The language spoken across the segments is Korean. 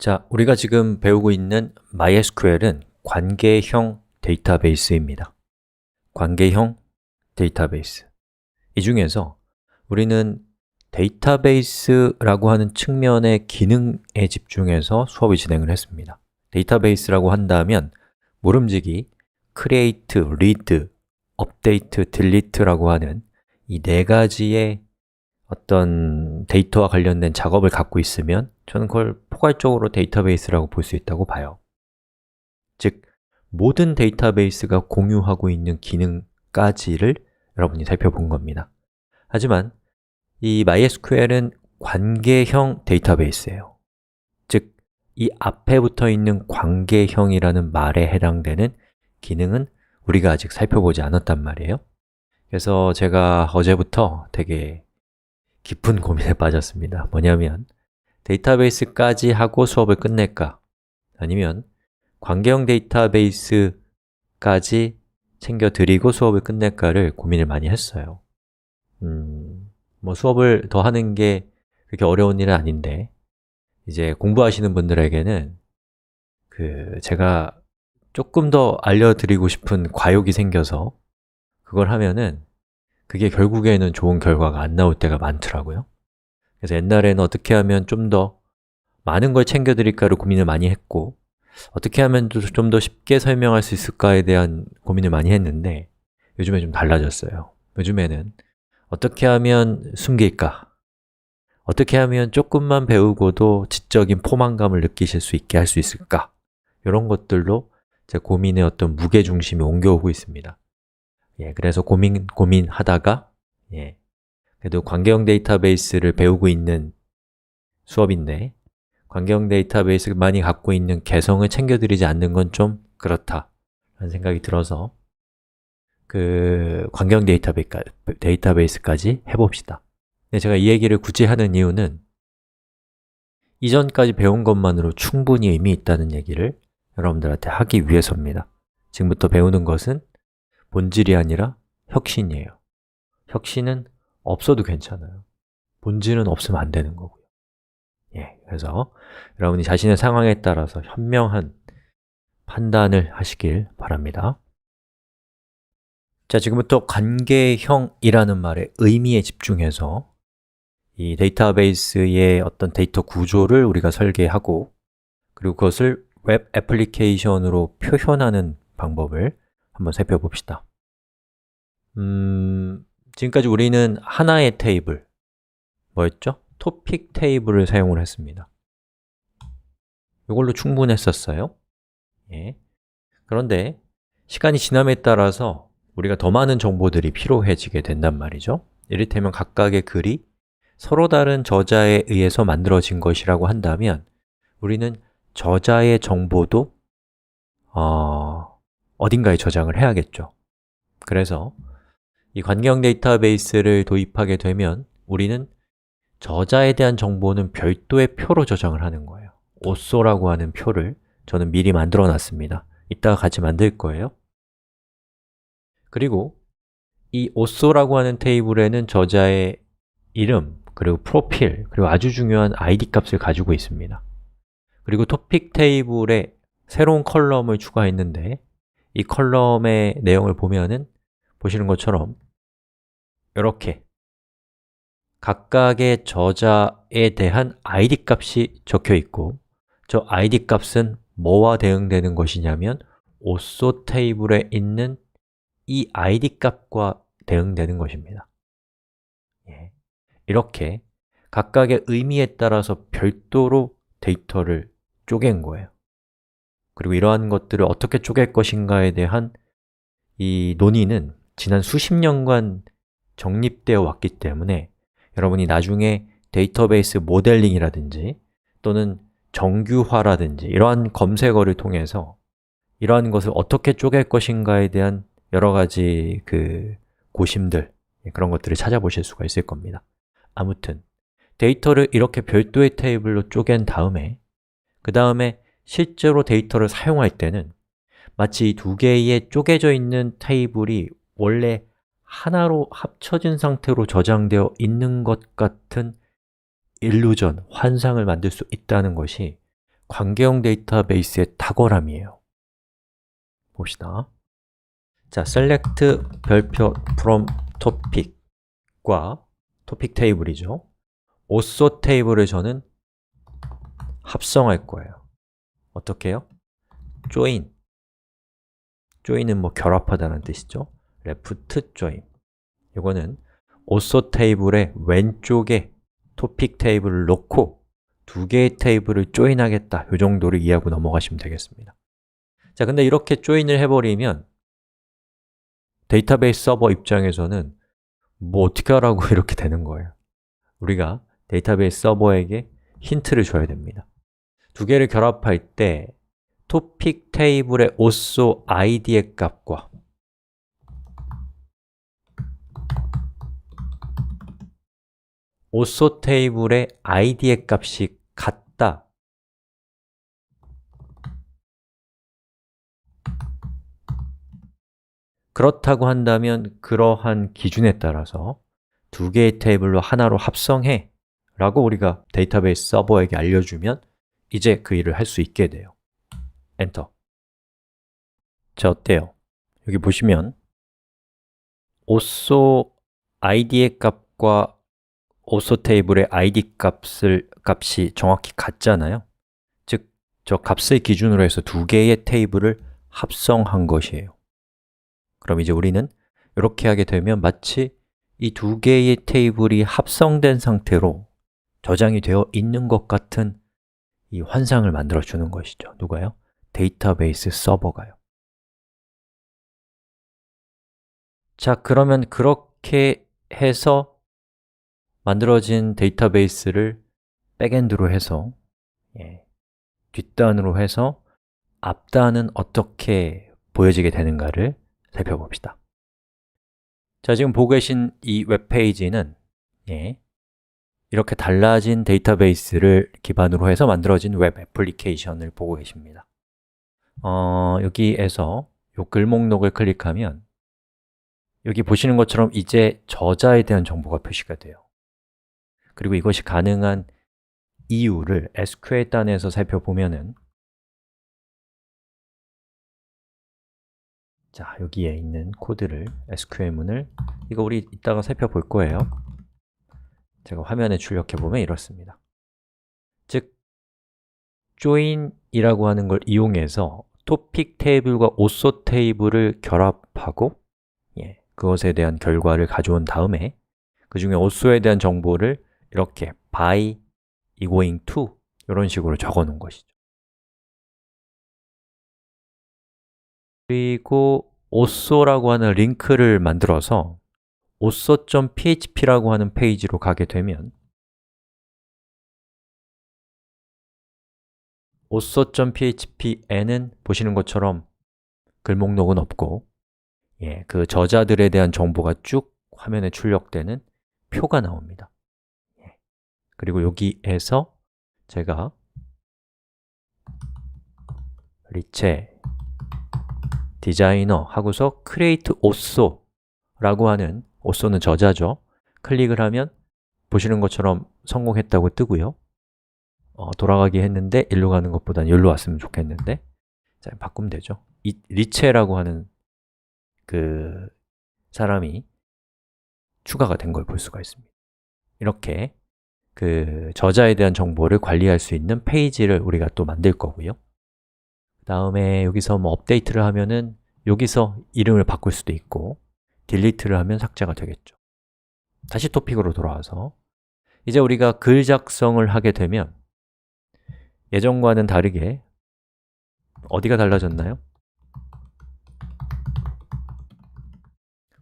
자, 우리가 지금 배우고 있는 MySQL은 관계형 데이터베이스입니다. 관계형 데이터베이스 이 중에서 우리는 데이터베이스라고 하는 측면의 기능에 집중해서 수업을 진행을 했습니다. 데이터베이스라고 한다면 모름지기 create, read, update, delete라고 하는 이 네 가지의 어떤 데이터와 관련된 작업을 갖고 있으면 저는 그걸 포괄적으로 데이터베이스라고 볼 수 있다고 봐요. 즉, 모든 데이터베이스가 공유하고 있는 기능까지를 여러분이 살펴본 겁니다. 하지만 이 MySQL은 관계형 데이터베이스예요. 즉, 이 앞에 붙어 있는 관계형이라는 말에 해당되는 기능은 우리가 아직 살펴보지 않았단 말이에요. 그래서 제가 어제부터 되게 깊은 고민에 빠졌습니다 뭐냐면 데이터베이스까지 하고 수업을 끝낼까? 아니면 관계형 데이터베이스까지 챙겨드리고 수업을 끝낼까를 고민을 많이 했어요 음, 뭐 수업을 더 하는 게 그렇게 어려운 일은 아닌데 이제 공부하시는 분들에게는 그 제가 조금 더 알려드리고 싶은 과욕이 생겨서 그걸 하면은 그게 결국에는 좋은 결과가 안 나올 때가 많더라고요 그래서 옛날에는 어떻게 하면 좀 더 많은 걸 챙겨드릴까를 고민을 많이 했고 어떻게 하면 좀 더 쉽게 설명할 수 있을까에 대한 고민을 많이 했는데 요즘에 좀 달라졌어요 요즘에는 어떻게 하면 숨길까? 어떻게 하면 조금만 배우고도 지적인 포만감을 느끼실 수 있게 할 수 있을까? 이런 것들로 제 고민의 어떤 무게중심이 옮겨오고 있습니다 예, 그래서 고민, 고민하다가 예, 그래도 관계형 데이터베이스를 배우고 있는 수업인데 관계형 데이터베이스를 많이 갖고 있는 개성을 챙겨드리지 않는 건 좀 그렇다 라는 생각이 들어서 그 관계형 데이터베이스까지 해봅시다. 제가 이 얘기를 굳이 하는 이유는 이전까지 배운 것만으로 충분히 의미 있다는 얘기를 여러분들한테 하기 위해서입니다. 지금부터 배우는 것은 본질이 아니라 혁신이에요. 혁신은 없어도 괜찮아요. 본질은 없으면 안 되는 거고요. 예, 그래서 여러분이 자신의 상황에 따라서 현명한 판단을 하시길 바랍니다. 자, 지금부터 관계형이라는 말의 의미에 집중해서 이 데이터베이스의 어떤 데이터 구조를 우리가 설계하고 그리고 그것을 웹 애플리케이션으로 표현하는 방법을 한번 살펴봅시다 음, 지금까지 우리는 하나의 테이블, 뭐였죠? 토픽 테이블을 사용을 했습니다 이걸로 충분했었어요 예. 그런데 시간이 지남에 따라서 우리가 더 많은 정보들이 필요해지게 된단 말이죠 이를테면 각각의 글이 서로 다른 저자에 의해서 만들어진 것이라고 한다면 우리는 저자의 정보도 어, 어딘가에 저장을 해야겠죠. 그래서 이 관계형 데이터베이스를 도입하게 되면 우리는 저자에 대한 정보는 별도의 표로 저장을 하는 거예요. 오쏘라고 하는 표를 저는 미리 만들어 놨습니다. 이따가 같이 만들 거예요. 그리고 이 오쏘라고 하는 테이블에는 저자의 이름, 그리고 프로필, 그리고 아주 중요한 id 값을 가지고 있습니다. 그리고 토픽 테이블에 새로운 컬럼을 추가했는데 이 컬럼의 내용을 보면은 보시는 것처럼 이렇게 각각의 저자에 대한 id 값이 적혀 있고 저 id 값은 뭐와 대응되는 것이냐면 오쏘 테이블에 있는 이 id 값과 대응되는 것입니다 예. 이렇게 각각의 의미에 따라서 별도로 데이터를 쪼갠 거예요 그리고 이러한 것들을 어떻게 쪼갤 것인가에 대한 이 논의는 지난 수십 년간 정립되어 왔기 때문에 여러분이 나중에 데이터베이스 모델링이라든지 또는 정규화라든지 이러한 검색어를 통해서 이러한 것을 어떻게 쪼갤 것인가에 대한 여러 가지 그 고심들 예, 그런 것들을 찾아보실 수가 있을 겁니다. 아무튼 데이터를 이렇게 별도의 테이블로 쪼갠 다음에 그 다음에 실제로 데이터를 사용할 때는 마치 두 개의 쪼개져 있는 테이블이 원래 하나로 합쳐진 상태로 저장되어 있는 것 같은 일루전, 환상을 만들 수 있다는 것이 관계형 데이터베이스의 탁월함이에요. 봅시다. 자, select 별표 from topic과 topic 테이블이죠. also 테이블을 저는 합성할 거예요 어떻게 해요? join join은 뭐 결합하다는 뜻이죠. left join 이거는 also 테이블의 왼쪽에 topic 테이블을 놓고 두 개의 테이블을 조인하겠다. 이 정도를 이해하고 넘어가시면 되겠습니다. 자, 근데 이렇게 조인을 해버리면 데이터베이스 서버 입장에서는 뭐 어떻게 하라고 이렇게 되는 거예요? 우리가 데이터베이스 서버에게 힌트를 줘야 됩니다 두 개를 결합할 때 토픽 테이블의 also id의 값과 also 테이블의 id의 값이 같다. 그렇다고 한다면 그러한 기준에 따라서 두 개의 테이블로 하나로 합성해 라고 우리가 데이터베이스 서버에게 알려주면 이제 그 일을 할 수 있게 돼요. 엔터. 자, 어때요? 여기 보시면 also id의 값과 also 테이블의 id 값을, 값이 정확히 같잖아요. 즉, 저 값을 기준으로 해서 두 개의 테이블을 합성한 것이에요. 그럼 이제 우리는 이렇게 하게 되면 마치 이 두 개의 테이블이 합성된 상태로 저장이 되어 있는 것 같은 이 환상을 만들어 주는 것이죠. 누가요? 데이터베이스 서버가요. 자, 그러면 그렇게 해서 만들어진 데이터베이스를 백엔드로 해서 예, 뒷단으로 해서 앞단은 어떻게 보여지게 되는가를 살펴봅시다. 자, 지금 보고 계신 이 웹페이지는 예, 이렇게 달라진 데이터베이스를 기반으로 해서 만들어진 웹 애플리케이션을 보고 계십니다. 어, 여기에서 이 글목록을 클릭하면 여기 보시는 것처럼 이제 저자에 대한 정보가 표시가 돼요. 그리고 이것이 가능한 이유를 SQL 단에서 살펴보면 은 자, 여기에 있는 코드를, SQL문을 이거 우리 이따가 살펴볼 거예요 제가 화면에 출력해 보면 이렇습니다. 즉, join이라고 하는 걸 이용해서 토픽 테이블과 also 테이블을 결합하고 예, 그것에 대한 결과를 가져온 다음에 그 중에 also에 대한 정보를 이렇게 by going to 이런 식으로 적어 놓은 것이죠. 그리고 also라고 하는 링크를 만들어서 also.php라고 하는 페이지로 가게 되면 also.php에는 보시는 것처럼 글목록은 없고 예, 그 저자들에 대한 정보가 쭉 화면에 출력되는 표가 나옵니다. 예, 그리고 여기에서 제가 리체 디자이너 하고서 create also 라고 하는 also는 저자죠. 클릭을 하면 보시는 것처럼 성공했다고 뜨고요. 어, 돌아가기 했는데 일로 가는 것보다는 여기로 왔으면 좋겠는데. 자, 바꾸면 되죠. 이, 리체라고 하는 그 사람이 추가가 된 걸 볼 수가 있습니다. 이렇게 그 저자에 대한 정보를 관리할 수 있는 페이지를 우리가 또 만들 거고요. 그 다음에 여기서 뭐 업데이트를 하면은 여기서 이름을 바꿀 수도 있고 딜리트를 하면 삭제가 되겠죠. 다시 토픽으로 돌아와서. 이제 우리가 글 작성을 하게 되면 예전과는 다르게 어디가 달라졌나요?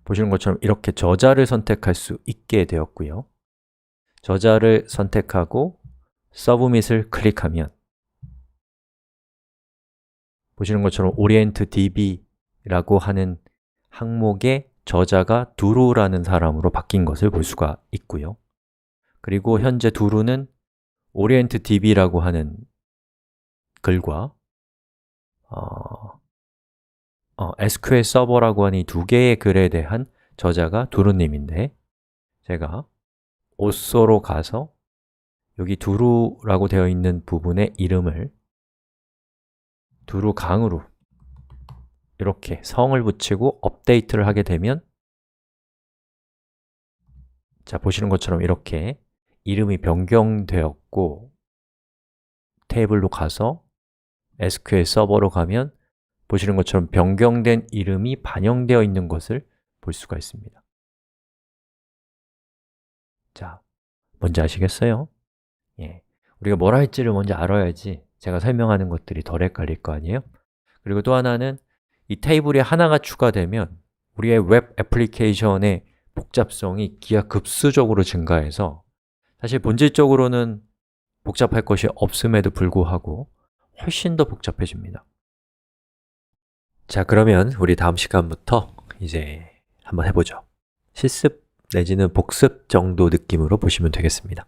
보시는 것처럼 이렇게 저자를 선택할 수 있게 되었고요. 저자를 선택하고 서브밋을 클릭하면 보시는 것처럼 orientDB라고 하는 항목의 저자가 두루라는 사람으로 바뀐 것을 볼 수가 있고요. 그리고 현재 두루는 orientDB라고 하는 글과 어, 어, SQL 서버라고 하는 이 두 개의 글에 대한 저자가 두루님인데 제가 오소로 가서 여기 두루라고 되어 있는 부분의 이름을 두루 강으로 이렇게 성을 붙이고 업데이트를 하게 되면 자, 보시는 것처럼 이렇게 이름이 변경되었고 테이블로 가서 SQL 서버로 가면 보시는 것처럼 변경된 이름이 반영되어 있는 것을 볼 수가 있습니다 자, 뭔지 아시겠어요? 예, 우리가 뭘 할지를 먼저 알아야지 제가 설명하는 것들이 덜 헷갈릴 거 아니에요? 그리고 또 하나는 이 테이블이 하나가 추가되면 우리의 웹 애플리케이션의 복잡성이 기하급수적으로 증가해서 사실 본질적으로는 복잡할 것이 없음에도 불구하고 훨씬 더 복잡해집니다. 자, 그러면 우리 다음 시간부터 이제 한번 해보죠. 실습 내지는 복습 정도 느낌으로 보시면 되겠습니다